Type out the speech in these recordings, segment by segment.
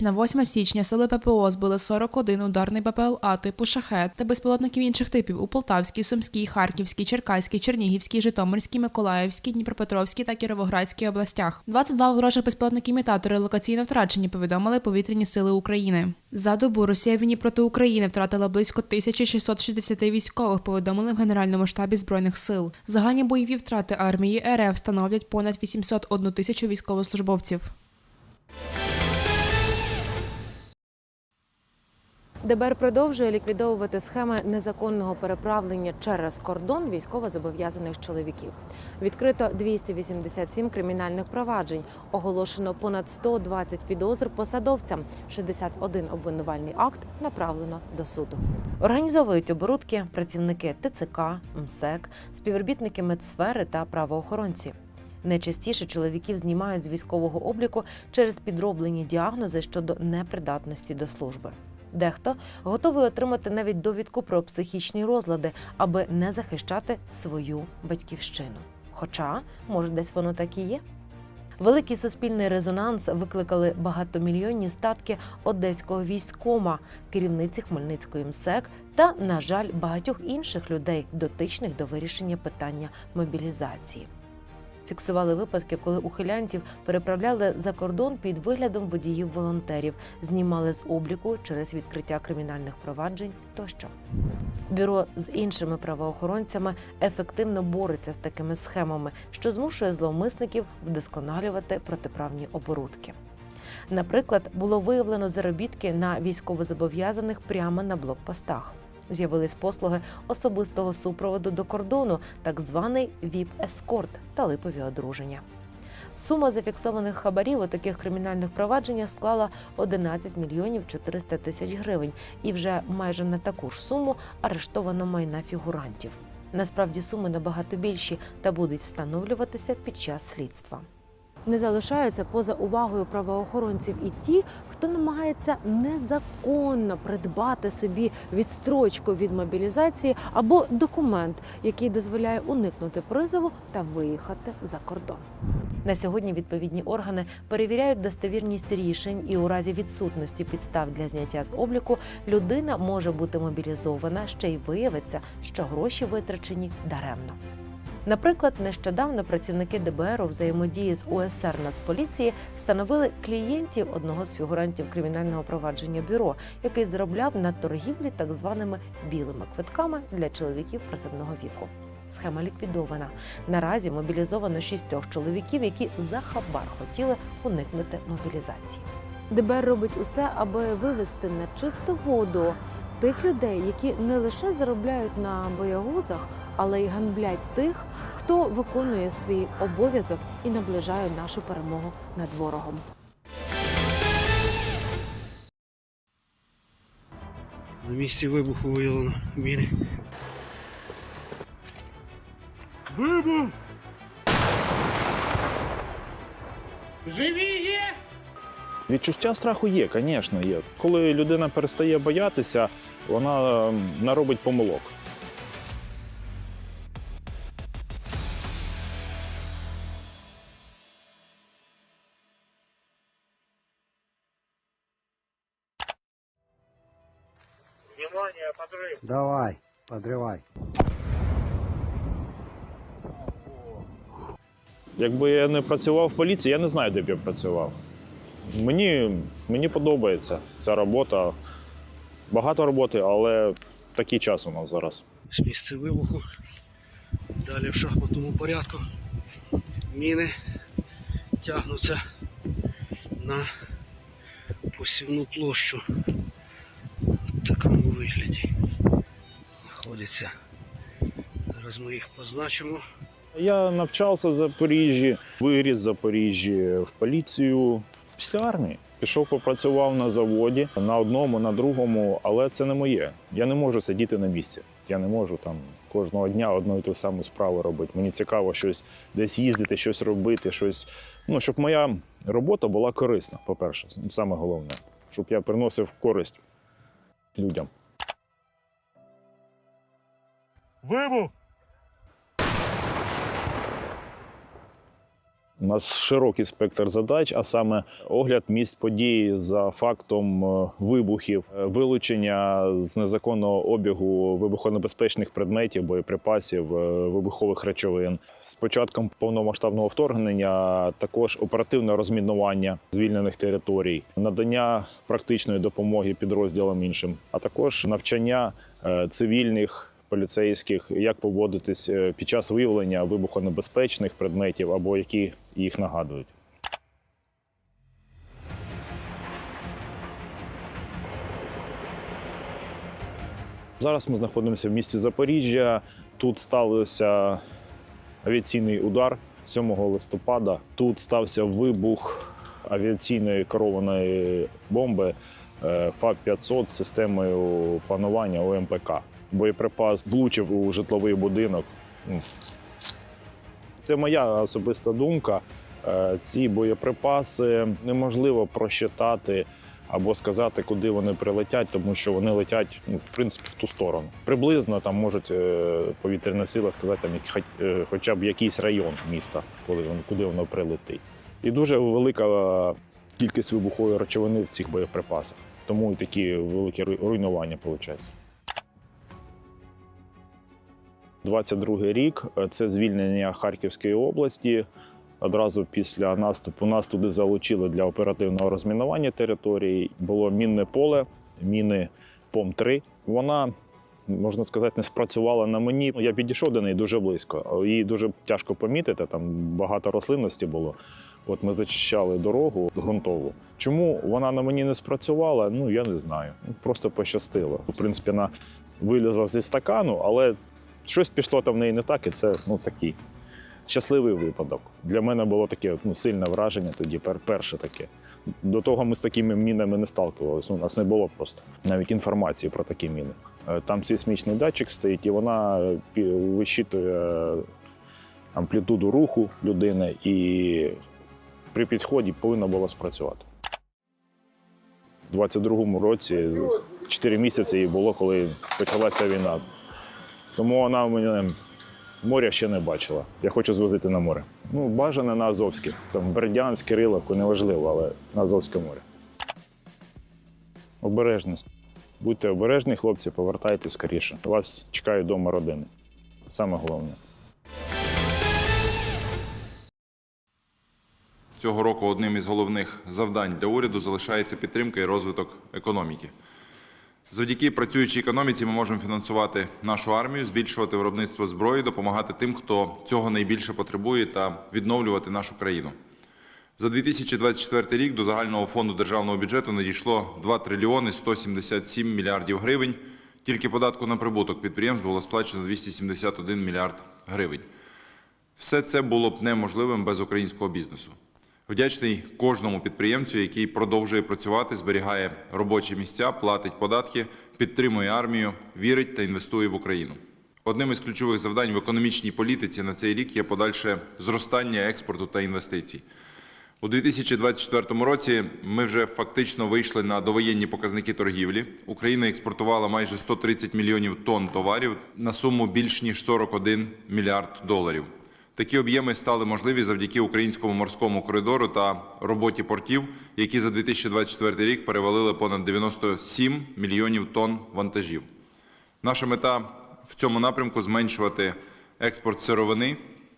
Ніч на 8 січня сили ППО збили 41 ударний БПЛА типу шахет та безпілотників інших типів у Полтавській, Сумській, Харківській, Черкаській, Чернігівській, Житомирській, Миколаївській, Дніпропетровській та Кіровоградській областях. 22 ворожих безпілотники-імітатори локаційно втрачені, повідомили повітряні сили України. За добу Росія війні проти України втратила близько 1660 військових, повідомили в Генеральному штабі збройних сил. Загальні бойові втрати армії РФ становлять понад 801 тисячу військовослужбовців. ДБР продовжує ліквідовувати схеми незаконного переправлення через кордон військовозобов'язаних чоловіків. Відкрито 287 кримінальних проваджень, оголошено понад 120 підозр посадовцям, 61 обвинувальний акт направлено до суду. Організовують оборудки працівники ТЦК, МСЕК, співробітники медсфери та правоохоронці. Найчастіше чоловіків знімають з військового обліку через підроблені діагнози щодо непридатності до служби. Дехто готовий отримати навіть довідку про психічні розлади, аби не захищати свою батьківщину. Хоча, може, десь воно так і є. Великий суспільний резонанс викликали багатомільйонні статки одеського військома, керівниці Хмельницької МСЕК та, на жаль, багатьох інших людей, дотичних до вирішення питання мобілізації. Фіксували випадки, коли ухилянтів переправляли за кордон під виглядом водіїв-волонтерів, знімали з обліку через відкриття кримінальних проваджень тощо. Бюро з іншими правоохоронцями ефективно бореться з такими схемами, що змушує зловмисників вдосконалювати протиправні оборудки. Наприклад, було виявлено заробітки на військовозобов'язаних прямо на блокпостах. З'явились послуги особистого супроводу до кордону, так званий ВІП-ескорт та липові одруження. Сума зафіксованих хабарів у таких кримінальних провадженнях склала 11 мільйонів 400 тисяч гривень, і вже майже на таку ж суму арештовано майна фігурантів. Насправді суми набагато більші та будуть встановлюватися під час слідства. Не залишаються поза увагою правоохоронців і ті, хто намагається незаконно придбати собі відстрочку від мобілізації або документ, який дозволяє уникнути призову та виїхати за кордон. На сьогодні відповідні органи перевіряють достовірність рішень, і у разі відсутності підстав для зняття з обліку людина може бути мобілізована, ще й виявиться, що гроші витрачені даремно. Наприклад, нещодавно працівники ДБР у взаємодії з УСР Нацполіції встановили клієнтів одного з фігурантів кримінального провадження бюро, який заробляв на торгівлі так званими білими квитками для чоловіків призовного віку. Схема ліквідована. Наразі мобілізовано шістьох чоловіків, які за хабар хотіли уникнути мобілізації. ДБР робить усе, аби вивести на чисту воду тих людей, які не лише заробляють на боягузах, але й ганблять тих, хто виконує свій обов'язок і наближає нашу перемогу над ворогом. На місці вибуху виявлено міни. Вибух! Живі є! Відчуття страху є, звісно, є. Коли людина перестає боятися, вона наробить помилок. Якби я не працював в поліції, я не знаю, де б я працював. Мені, мені подобається ця робота. Багато роботи, але такий час у нас зараз. З місця вибуху. Далі в шахматному порядку. Міни тягнуться на посівну площу. В такому вигляді. Знаходяться. Зараз ми їх позначимо. Я навчався в Запоріжжі, виріс в Запоріжжі в поліцію після армії. Пішов, попрацював на заводі на одному, на другому, але це не моє. Я не можу сидіти на місці. Я не можу там кожного дня одну і ту саму справу робити. Мені цікаво щось десь їздити, щось робити, щось. Ну, щоб моя робота була корисна, по-перше, саме головне, щоб я приносив користь людям. Вибух! У нас широкий спектр задач, а саме огляд місць події за фактом е, вибухів, е, вилучення з незаконного обігу вибухонебезпечних предметів, боєприпасів, е, вибухових речовин. З початком повномасштабного вторгнення також оперативне розмінування звільнених територій, надання практичної допомоги підрозділам іншим, а також навчання цивільних поліцейських, як поводитись е, під час виявлення вибухонебезпечних предметів або які їх нагадують. Зараз ми знаходимося в місті Запоріжжя. Тут стався авіаційний удар 7 листопада. Тут стався вибух авіаційної керованої бомби е, ФАП-500 з системою панування ОМПК. Боєприпас влучив у житловий будинок. Це моя особиста думка. Е, Ці боєприпаси неможливо просчитати або сказати, куди вони прилетять, тому що вони летять ну, в принципі в ту сторону. Приблизно там можуть е, повітряна сила сказати там е, хоча б якийсь район міста, коли воно куди воно прилетить. І дуже велика кількість вибухової речовини в цих боєприпасах. Тому і такі великі руйнування виходить. 22 рік це звільнення Харківської області. Одразу після наступу нас туди залучили для оперативного розмінування території. Було мінне поле, міни ПОМ-3. Вона, можна сказати, не спрацювала на мені. Я підійшов до неї дуже близько. Її дуже тяжко помітити, там багато рослинності було. От ми зачищали дорогу ґрунтову. Чому вона на мені не спрацювала? Ну я не знаю. Ну, Просто пощастило. В принципі, вона вилізла зі стакану, але щось пішло там в неї не так, і це ну такий щасливий випадок. Для мене було таке ну, сильне враження тоді, перше таке. До того ми з такими мінами не сталкувалися. У нас не було просто навіть інформації про такі міни. Е, Там сейсмічний датчик стоїть, і вона е, вищитує амплітуду руху людини, і при підході повинна була спрацювати. У 22-му році 4 місяці їй було, коли почалася війна. Тому вона в мене моря ще не бачила. Я хочу звозити на море. Ну, бажане на Азовське. Там Бердянськ, Кириловку, неважливо, але на Азовське море. Обережність. Будьте обережні, хлопці, повертайтесь скоріше. Вас чекають вдома родини. Саме головне. Цього року одним із головних завдань для уряду залишається підтримка і розвиток економіки. Завдяки працюючій економіці ми можемо фінансувати нашу армію, збільшувати виробництво зброї, допомагати тим, хто цього найбільше потребує, та відновлювати нашу країну. За 2024 рік до загального фонду державного бюджету надійшло 2 трильйони 177 мільярдів гривень. Тільки податку на прибуток підприємств було сплачено 271 мільярд гривень. Все це було б неможливим без українського бізнесу. Вдячний кожному підприємцю, який продовжує працювати, зберігає робочі місця, платить податки, підтримує армію, вірить та інвестує в Україну. Одним із ключових завдань в економічній політиці на цей рік є подальше зростання експорту та інвестицій. У 2024 році ми вже фактично вийшли на довоєнні показники торгівлі. Україна експортувала майже 130 мільйонів тонн товарів на суму більш ніж 41 мільярд доларів. Такі об'єми стали можливі завдяки українському морському коридору та роботі портів, які за 2024 рік перевалили понад 97 мільйонів тонн вантажів. Наша мета в цьому напрямку зменшувати експорт сировини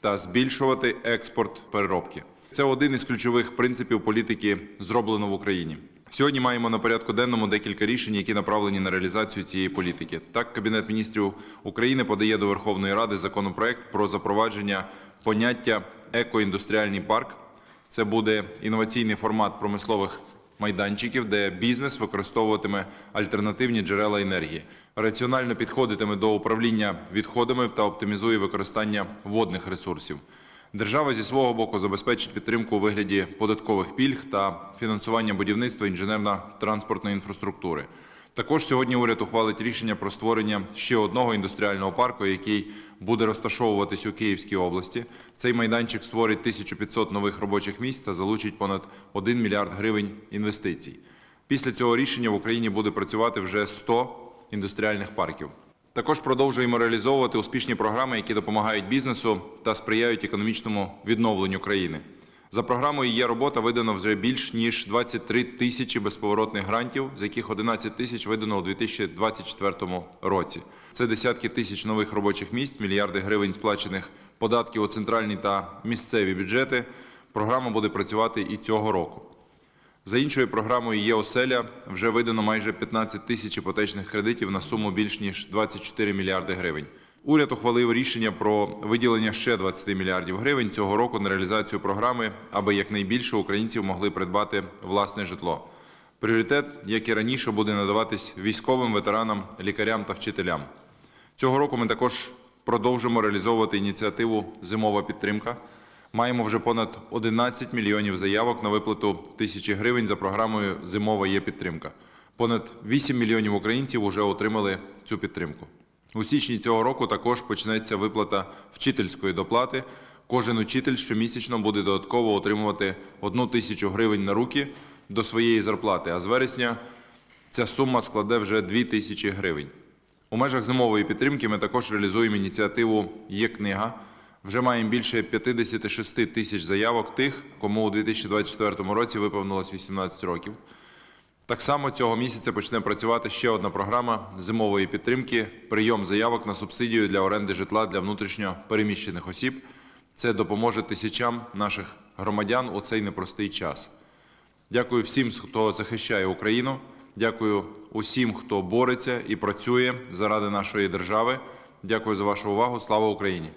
та збільшувати експорт переробки. Це один із ключових принципів політики зроблено в Україні. Сьогодні маємо на порядку денному декілька рішень, які направлені на реалізацію цієї політики. Так, Кабінет міністрів України подає до Верховної Ради законопроект про запровадження поняття екоіндустріальний парк. Це буде інноваційний формат промислових майданчиків, де бізнес використовуватиме альтернативні джерела енергії, раціонально підходитиме до управління відходами та оптимізує використання водних ресурсів. Держава зі свого боку забезпечить підтримку у вигляді податкових пільг та фінансування будівництва інженерно-транспортної інфраструктури. Також сьогодні уряд ухвалить рішення про створення ще одного індустріального парку, який буде розташовуватись у Київській області. Цей майданчик створить 1500 нових робочих місць та залучить понад 1 мільярд гривень інвестицій. Після цього рішення в Україні буде працювати вже 100 індустріальних парків. Також продовжуємо реалізовувати успішні програми, які допомагають бізнесу та сприяють економічному відновленню країни. За програмою є робота видано вже більш ніж 23 тисячі безповоротних грантів, з яких 11 тисяч видано у 2024 році. Це десятки тисяч нових робочих місць, мільярди гривень сплачених податків у центральні та місцеві бюджети. Програма буде працювати і цього року. За іншою програмою є оселя. Вже видано майже 15 тисяч іпотечних кредитів на суму більш ніж 24 мільярди гривень. Уряд ухвалив рішення про виділення ще 20 мільярдів гривень цього року на реалізацію програми, аби якнайбільше українців могли придбати власне житло. Пріоритет, як і раніше, буде надаватись військовим ветеранам, лікарям та вчителям. Цього року ми також продовжимо реалізовувати ініціативу Зимова підтримка. Маємо вже понад 11 мільйонів заявок на виплату тисячі гривень за програмою Зимова є підтримка. Понад 8 мільйонів українців вже отримали цю підтримку. У січні цього року також почнеться виплата вчительської доплати. Кожен учитель щомісячно буде додатково отримувати одну тисячу гривень на руки до своєї зарплати, а з вересня ця сума складе вже 2 тисячі гривень. У межах зимової підтримки ми також реалізуємо ініціативу Є книга. Вже маємо більше 56 тисяч заявок тих, кому у 2024 році виповнилось 18 років. Так само цього місяця почне працювати ще одна програма зимової підтримки прийом заявок на субсидію для оренди житла для внутрішньо переміщених осіб. Це допоможе тисячам наших громадян у цей непростий час. Дякую всім, хто захищає Україну. Дякую усім, хто бореться і працює заради нашої держави. Дякую за вашу увагу. Слава Україні!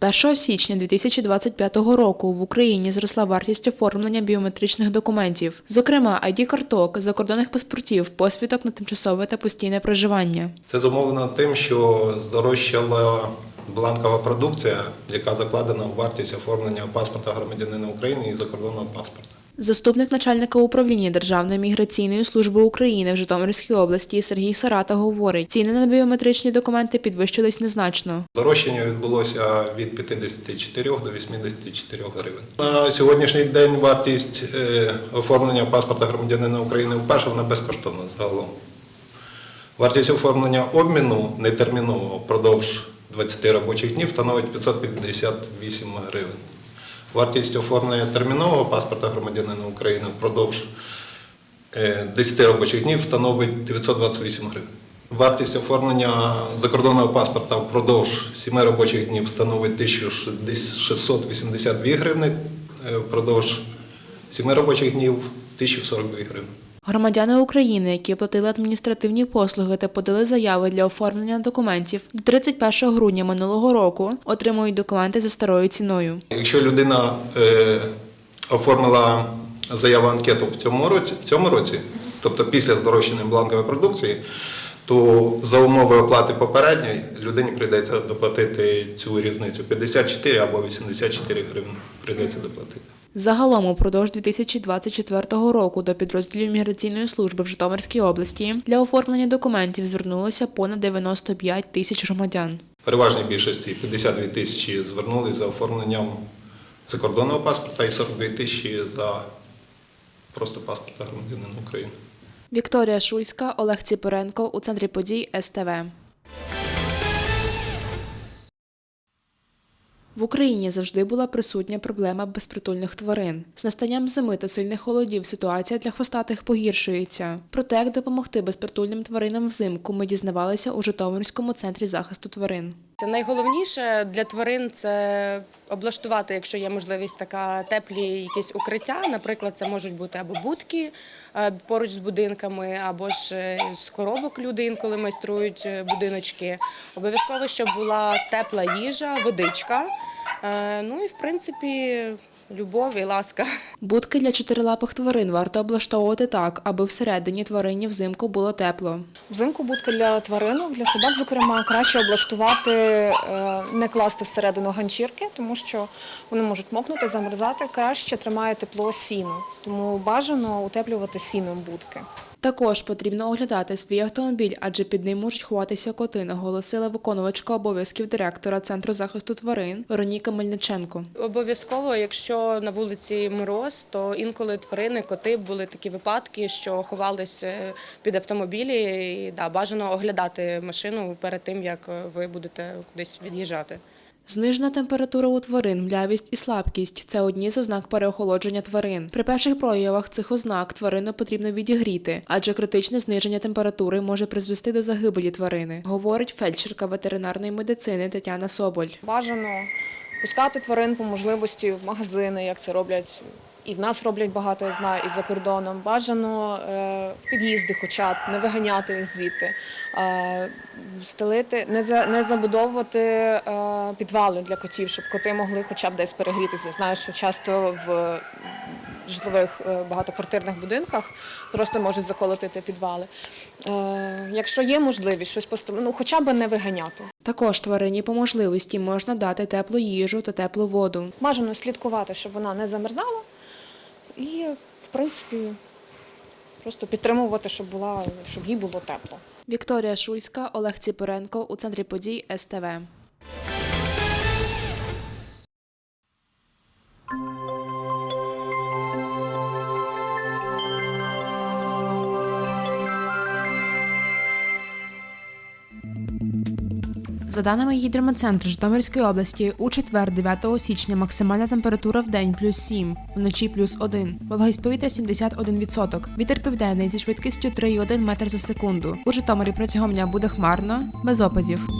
З 1 січня 2025 року в Україні зросла вартість оформлення біометричних документів, зокрема ID-карток, закордонних паспортів, посвідок на тимчасове та постійне проживання. Це зумовлено тим, що здорожчала бланкова продукція, яка закладена у вартість оформлення паспорта громадянина України і закордонного паспорта. Заступник начальника управління Державної міграційної служби України в Житомирській області Сергій Сарата говорить, ціни на біометричні документи підвищились незначно. Здорожчання відбулося від 54 до 84 гривень. На сьогоднішній день вартість е, оформлення паспорта громадянина України вперше вона безкоштовна загалом. Вартість оформлення обміну нетермінового впродовж 20 робочих днів становить 558 гривень. Вартість оформлення термінового паспорта громадянина України впродовж е, 10 робочих днів становить 928 гривень. Вартість оформлення закордонного паспорта впродовж 7 робочих днів становить 1682 гривни, е, впродовж 7 робочих днів 1042 гривні. Громадяни України, які оплатили адміністративні послуги та подали заяви для оформлення документів до 31 грудня минулого року, отримують документи за старою ціною. Якщо людина е, оформила заяву анкету в цьому році, в цьому році, тобто після здорожчання бланкової продукції, то за умови оплати попередньої людині прийдеться доплатити цю різницю 54 або 84 гривні прийдеться доплатити. Загалом упродовж 2024 року до підрозділів міграційної служби в Житомирській області для оформлення документів звернулося понад 95 тисяч громадян. Переважній більшості 52 тисячі звернулись за оформленням закордонного паспорта і 42 тисячі за просто паспорта громадянина України. Вікторія Шульська, Олег Ціпоренко у центрі подій СТВ. В Україні завжди була присутня проблема безпритульних тварин. З настанням зими та сильних холодів ситуація для хвостатих погіршується. Про те, як допомогти безпритульним тваринам взимку, ми дізнавалися у Житомирському центрі захисту тварин. Найголовніше для тварин це облаштувати, якщо є можливість, така теплі якісь укриття. Наприклад, це можуть бути або будки е, поруч з будинками, або ж е, з коробок люди інколи майструють е, будиночки. Обов'язково, щоб була тепла їжа, водичка. Ну і в принципі любов і ласка. Будки для чотирилапих тварин варто облаштовувати так, аби всередині тварині взимку було тепло. Взимку будки для тваринок, для собак, зокрема, краще облаштувати, е, не класти всередину ганчірки, тому що вони можуть мокнути, замерзати. Краще тримає тепло сіно. Тому бажано утеплювати сіном будки. Також потрібно оглядати свій автомобіль, адже під ним можуть ховатися коти, наголосила виконувачка обов'язків директора центру захисту тварин Вероніка Мельниченко. Обов'язково, якщо на вулиці мороз, то інколи тварини, коти були такі випадки, що ховались е, під автомобілі. І да, бажано оглядати машину перед тим, як ви будете кудись від'їжджати. Знижена температура у тварин, млявість і слабкість це одні з ознак переохолодження тварин. При перших проявах цих ознак тварину потрібно відігріти, адже критичне зниження температури може призвести до загибелі тварини, говорить фельдшерка ветеринарної медицини Тетяна Соболь. Бажано пускати тварин по можливості в магазини, як це роблять. І в нас роблять багато, я знаю, і за кордоном. Бажано е, в під'їзди, хоча б не виганяти їх звідти, е, стелити, не за не забудовувати е, підвали для котів, щоб коти могли хоча б десь перегрітися. Знаю, що часто в житлових багатоквартирних будинках просто можуть заколотити підвали. Е, якщо є можливість щось постелити, ну хоча б не виганяти. Також тварині по можливості можна дати теплу їжу та теплу воду. Бажано слідкувати, щоб вона не замерзала, і, в принципі, просто підтримувати, щоб, була, щоб їй було тепло. Вікторія Шульська, Олег Ціпоренко у центрі подій СТВ. За даними гідрометцентру Житомирської області, у четвер, 9 січня, максимальна температура в день плюс 7, вночі плюс 1. Вологість повітря 71%. Вітер південний зі швидкістю 3,1 метр за секунду. У Житомирі протягом дня буде хмарно, без опадів.